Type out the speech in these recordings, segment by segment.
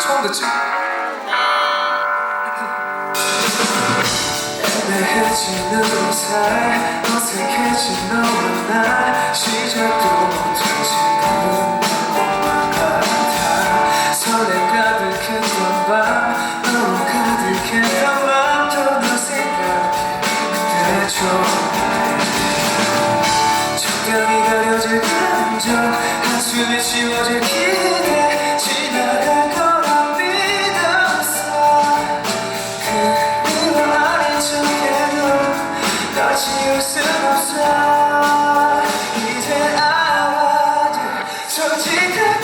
처음 듣지? 애매해지는 살 어색해진 너와 나 시작도 못하지는 것만 같아 설렘 가득했던 밤 너무 가득했던 맘도 너 생각해 그때 좋아 널 지울 순 없어. 이제 알아 솔직하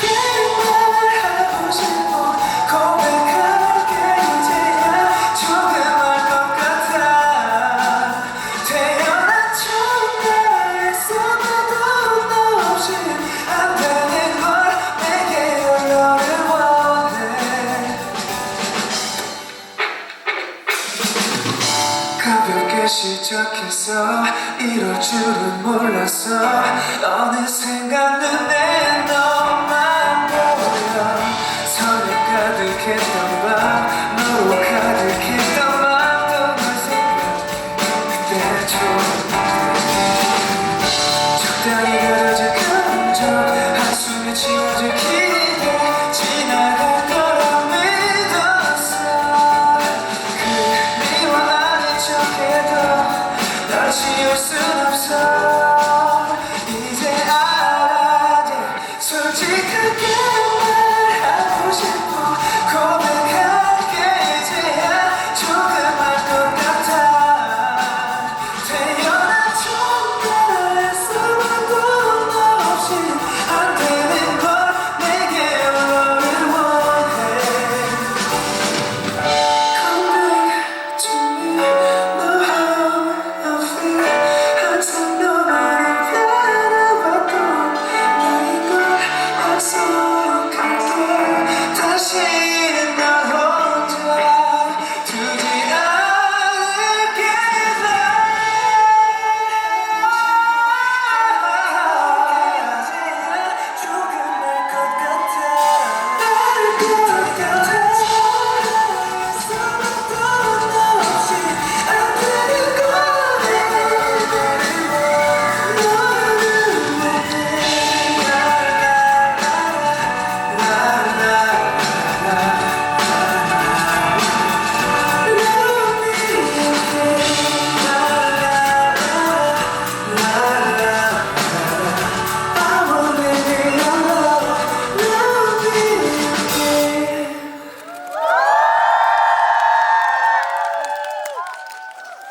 시작해서 이럴 줄은 몰랐어. 어느샌가 눈에 너. she could